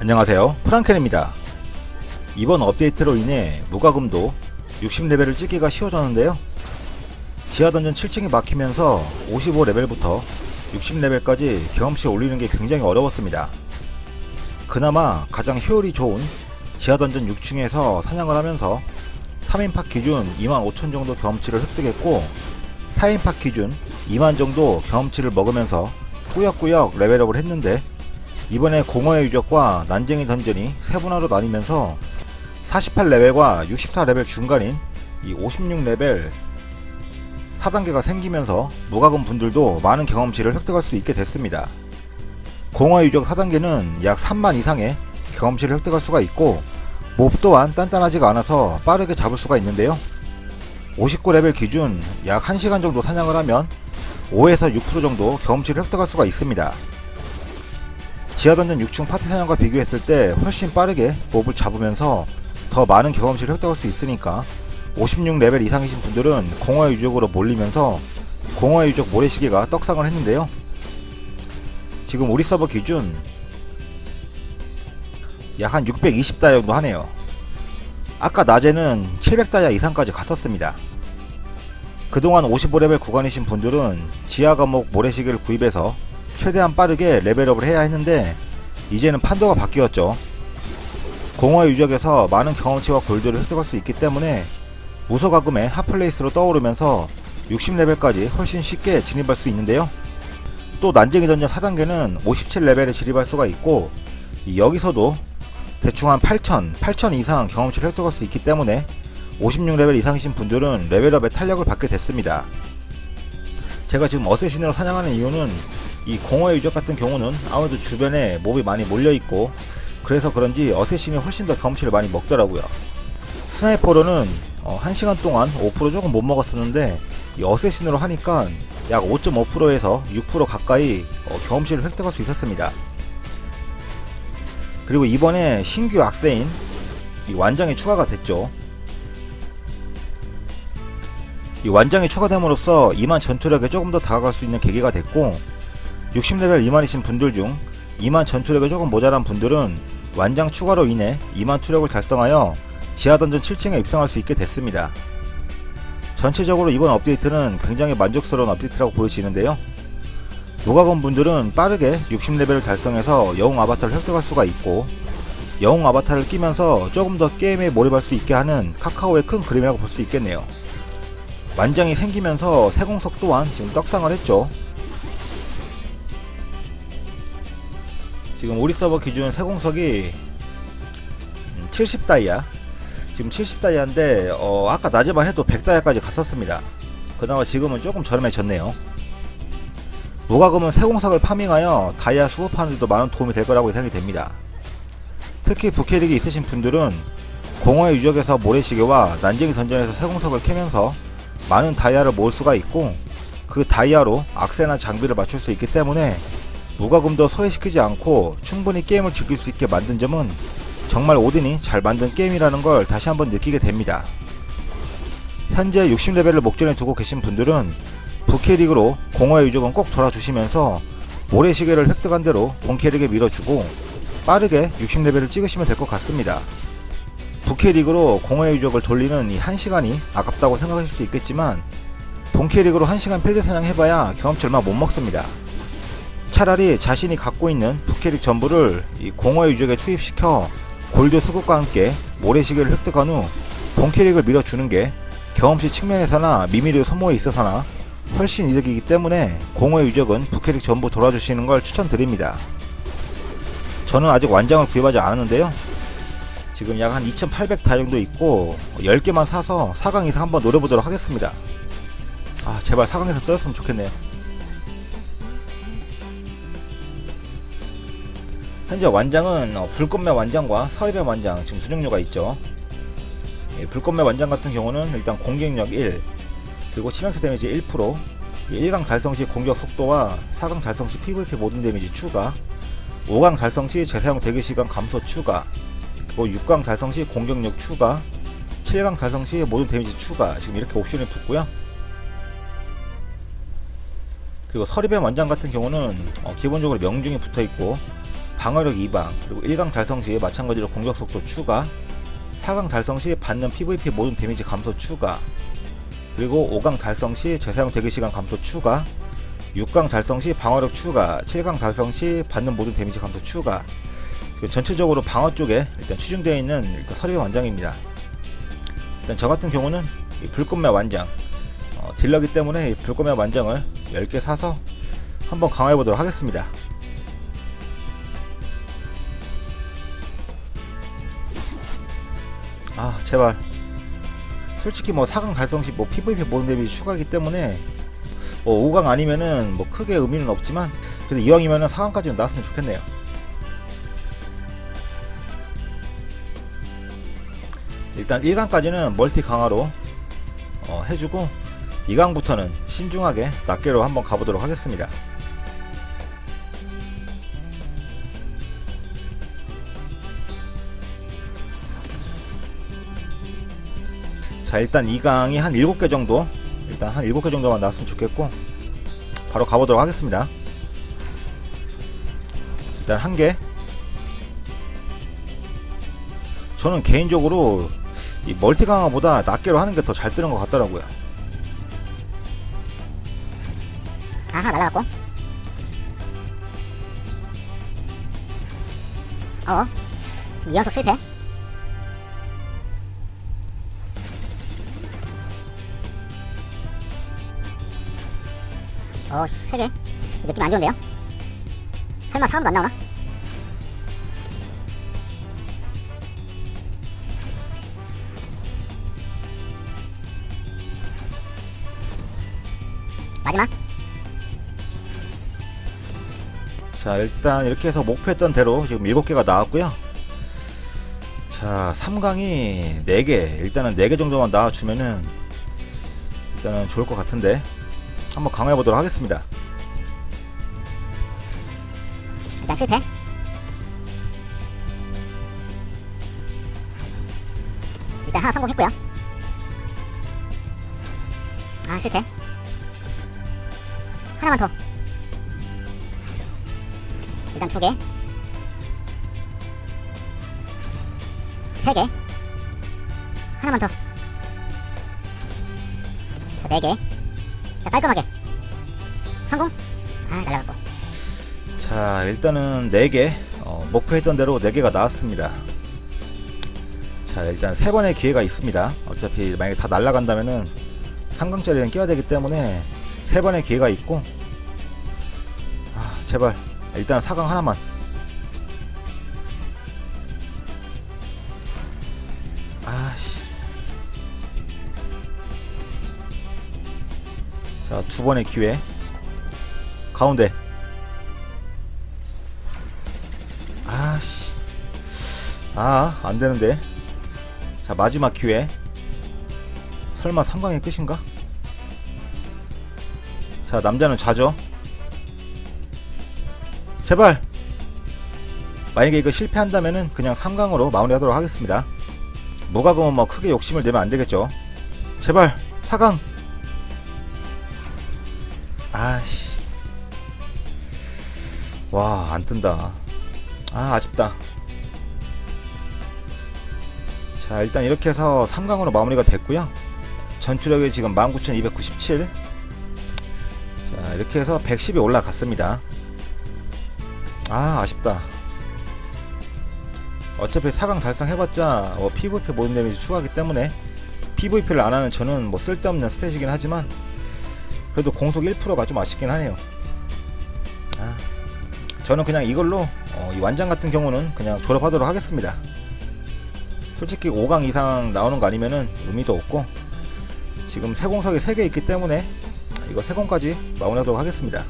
안녕하세요. 프랑켄입니다. 이번 업데이트로 인해 무과금도 60레벨을 찍기가 쉬워졌는데요. 지하던전 7층이 막히면서 55레벨부터 60레벨까지 경험치 올리는 게 굉장히 어려웠습니다. 그나마 가장 효율이 좋은 지하던전 6층에서 사냥을 하면서 3인팟 기준 25,000 정도 경험치를 획득했고 4인팟 기준 2만 정도 경험치를 먹으면서 꾸역꾸역 레벨업을 했는데 이번에 공허의 유적과 난쟁이 던전이 세분화로 나뉘면서 48레벨과 64레벨 중간인 이 56레벨 4단계가 생기면서 무과금 분들도 많은 경험치를 획득할 수 있게 됐습니다. 공허의 유적 4단계는 약 3만 이상의 경험치를 획득할 수가 있고 몹 또한 단단하지가 않아서 빠르게 잡을 수가 있는데요. 59레벨 기준 약 1시간 정도 사냥을 하면 5에서 6% 정도 경험치를 획득할 수가 있습니다. 지하던전 6층 파티 사냥과 비교했을 때 훨씬 빠르게 몹을 잡으면서 더 많은 경험치를 획득할 수 있으니까 56레벨 이상이신 분들은 공허의 유적으로 몰리면서 공허의 유적 모래시계가 떡상을 했는데요. 지금 우리 서버 기준 약 한 620다이 정도 하네요. 아까 낮에는 700다이아 이상까지 갔었습니다. 그동안 55레벨 구간이신 분들은 지하 과목 모래시계를 구입해서 최대한 빠르게 레벨업을 해야 했는데 이제는 판도가 바뀌었죠. 공허의 유적에서 많은 경험치와 골드를 획득할 수 있기 때문에 무소가금의 핫플레이스로 떠오르면서 60레벨까지 훨씬 쉽게 진입할 수 있는데요. 또 난쟁이 던전 4단계는 57레벨에 진입할 수가 있고 이 여기서도 대충 한 8,000, 8,000 이상 경험치를 획득할 수 있기 때문에 56레벨 이상이신 분들은 레벨업에 탄력을 받게 됐습니다. 제가 지금 어쌔신으로 사냥하는 이유는 이 공허의 유적 같은 경우는 아무래도 주변에 몹이 많이 몰려있고 그래서 그런지 어쌔신이 훨씬 더 경험치를 많이 먹더라고요. 스나이퍼로는 어, 1시간 동안 5% 조금 못 먹었었는데 이 어쌔신으로 하니까 약 5.5%에서 6% 가까이 어, 경험치를 획득할 수 있었습니다. 그리고 이번에 신규 악세인 이 완장이 추가가 됐죠. 이 완장이 추가됨으로써 2만 전투력에 조금 더 다가갈 수 있는 계기가 됐고 60레벨 미만이신 분들 중 2만 전투력에 조금 모자란 분들은 완장 추가로 인해 2만 투력을 달성하여 지하 던전 7층에 입성할 수 있게 됐습니다. 전체적으로 이번 업데이트는 굉장히 만족스러운 업데이트라고 보여지는데요. 노가건 분들은 빠르게 60레벨을 달성해서 영웅 아바타를 획득할 수가 있고 영웅 아바타를 끼면서 조금 더 게임에 몰입할 수 있게 하는 카카오의 큰 그림이라고 볼 수 있겠네요. 완장이 생기면서 세공석 또한 지금 떡상을 했죠. 지금 우리 서버 기준 세공석이 70다이아 지금 70다이아인데 어, 아까 낮에만 해도 100다이아까지 갔었습니다. 그나마 지금은 조금 저렴해졌네요. 무과금은 세공석을 파밍하여 다이아 수급하는 데도 많은 도움이 될 거라고 예상이 됩니다. 특히 부캐릭이 있으신 분들은 공허의 유적에서 모래시계와 난쟁이 던전에서 세공석을 캐면서 많은 다이아를 모을 수가 있고 그 다이아로 악세나 장비를 맞출 수 있기 때문에 무과금도 소외시키지 않고 충분히 게임을 즐길 수 있게 만든 점은 정말 오딘이 잘 만든 게임이라는 걸 다시 한번 느끼게 됩니다. 현재 60레벨을 목전에 두고 계신 분들은 부캐릭으로 공허의 유적은 꼭 돌아주시면서 모래 시계를 획득한 대로 본캐릭에 밀어주고 빠르게 60레벨을 찍으시면 될 것 같습니다. 부캐릭으로 공허의 유적을 돌리는 이 1시간이 아깝다고 생각하실 수 있겠지만 본캐릭으로 1시간 필드 사냥 해봐야 경험치 얼마 못 먹습니다. 차라리 자신이 갖고 있는 부캐릭 전부를 이 공허의 유적에 투입시켜 골드 수급과 함께 모래시계를 획득한 후 본캐릭을 밀어주는 게 경험치 측면에서나 미미르 소모에 있어서나 훨씬 이득이기 때문에 공허의 유적은 부캐릭 전부 돌아주시는 걸 추천드립니다. 저는 아직 완장을 구입하지 않았는데요. 지금 약 한 2,800다 정도 있고 10개만 사서 4강 이상 한번 노려보도록 하겠습니다. 아 제발 4강에서 떨었으면 좋겠네요. 현재 완장은 어, 불꽃매 완장과 서리배 완장 지금 두 종류가 있죠. 예, 불꽃매 완장 같은 경우는 일단 공격력 1 그리고 치명타 데미지 1% 1강 달성 시 공격 속도와 4강 달성 시 PVP 모든 데미지 추가 5강 달성 시 재사용 대기 시간 감소 추가 그리고 6강 달성 시 공격력 추가 7강 달성 시 모든 데미지 추가 지금 이렇게 옵션이 붙고요 그리고 서리뱀 완장 같은 경우는 어, 기본적으로 명중이 붙어 있고 방어력 2방 그리고 1강 달성 시 마찬가지로 공격 속도 추가 4강 달성 시 받는 PVP 모든 데미지 감소 추가 그리고 5강 달성 시 재사용 대기 시간 감소 추가 6강 달성 시 방어력 추가 7강 달성 시 받는 모든 데미지 감소 추가. 그리고 전체적으로 방어 쪽에 일단 추중되어 있는 일단 서류 완장입니다. 일단 저 같은 경우는 이 불꽃매 완장 어, 딜러기 때문에 이 불꽃매 완장을 10개 사서 한번 강화해 보도록 하겠습니다 제발. 솔직히 뭐 4강 달성 시 뭐 PVP 모든 데미지 추가하기 때문에 뭐 5강 아니면은 뭐 크게 의미는 없지만 그래도 이왕이면은 4강까지는 나왔으면 좋겠네요. 일단 1강까지는 멀티 강화로 어, 해주고 2강부터는 신중하게 낱개로 한번 가보도록 하겠습니다 자 일단 2강이 한 7개 정도 일단 한 7개 정도만 나왔으면 좋겠고 바로 가보도록 하겠습니다. 일단 한개. 저는 개인적으로 이 멀티 강화보다 낱개로 하는 게 더 잘 뜨는 것 같더라고요. 아하 날라갔고. 어? 지금 2연속 실패 어씨 3개. 느낌 안 좋은데요? 설마 사람도 안 나오나? 마지막. 자 일단 이렇게 해서 목표했던 대로 지금 7개가 나왔고요. 자 3강이 4개. 일단은 4개 정도만 나와주면은 일단은 좋을 것 같은데 한번 강화해 보도록 하겠습니다. 일단 실패? 일단 하나 성공했고요. 아 실패. 하나만 더. 일단 두 개. 세 개. 하나만 더 자 네 개 자 깔끔하게. 성공? 아 날라갔고. 자 일단은 4개 어, 목표했던 대로 4개가 나왔습니다. 자 일단 3번의 기회가 있습니다. 어차피 만약에 다 날라간다면은 3강짜리는 껴야 되기 때문에 3번의 기회가 있고. 아 제발. 일단 4강 하나만. 아씨 자 두 번의 기회. 가운데. 아씨. 아 안 되는데. 자 마지막 기회. 설마 3강의 끝인가? 자 남자는 자죠. 제발. 만약에 이거 실패한다면은 그냥 3강으로 마무리하도록 하겠습니다. 무과금은 뭐 크게 욕심을 내면 안 되겠죠. 제발 4강 와 안 뜬다. 아 아쉽다. 자 일단 이렇게 해서 3강으로 마무리가 됐고요. 전투력이 지금 19297 자 이렇게 해서 110이 올라갔습니다. 아 아쉽다. 어차피 4강 달성해봤자 어, PVP 모든 데미지 추가하기 때문에 PVP를 안하는 저는 뭐 쓸데없는 스탯이긴 하지만 그래도 공속 1%가 좀 아쉽긴 하네요. 아, 저는 그냥 이걸로 어, 이 완장 같은 경우는 그냥 졸업하도록 하겠습니다. 솔직히 5강 이상 나오는 거 아니면은 의미도 없고 지금 세공석이 3개 있기 때문에 이거 세공까지 마무리하도록 하겠습니다.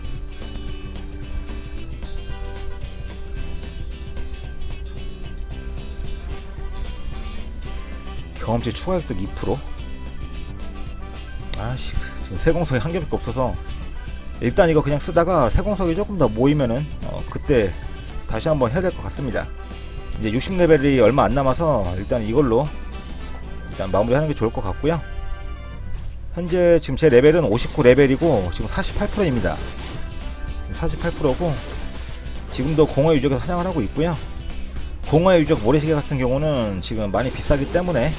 경험치 추가 획득 2% 아씨 지금 세공석이 한 개밖에 없어서 일단 이거 그냥 쓰다가 세공석이 조금 더 모이면은 어, 그때 다시 한번 해야 될 것 같습니다. 이제 60레벨이 얼마 안 남아서 일단 이걸로 일단 마무리하는 게 좋을 것 같고요. 현재 지금 제 레벨은 59레벨이고 지금 48%입니다. 48%고 지금도 공허의 유적에서 사냥을 하고 있고요. 공허의 유적 모래시계 같은 경우는 지금 많이 비싸기 때문에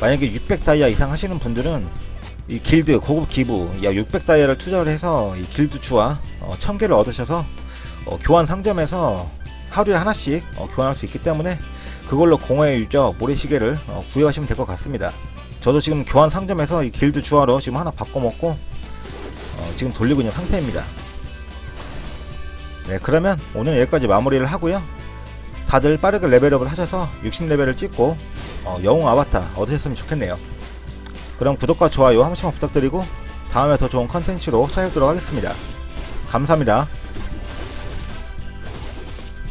만약에 600 다이아 이상 하시는 분들은 이 길드 고급 기부 약 600 다이아를 투자를 해서 이 길드 추와 어, 1000개를 얻으셔서 어, 교환 상점에서 하루에 하나씩 어, 교환할 수 있기 때문에 그걸로 공허의 유적 모래시계를 어, 구입하시면 될 것 같습니다. 저도 지금 교환 상점에서 이 길드 주화로 지금 하나 바꿔먹고 어, 지금 돌리고 있는 상태입니다. 네, 그러면 오늘 여기까지 마무리를 하고요. 다들 빠르게 레벨업을 하셔서 60레벨을 찍고 어, 영웅 아바타 얻으셨으면 좋겠네요. 그럼 구독과 좋아요 한 번씩만 부탁드리고 다음에 더 좋은 컨텐츠로 찾아뵙도록 하겠습니다. 감사합니다.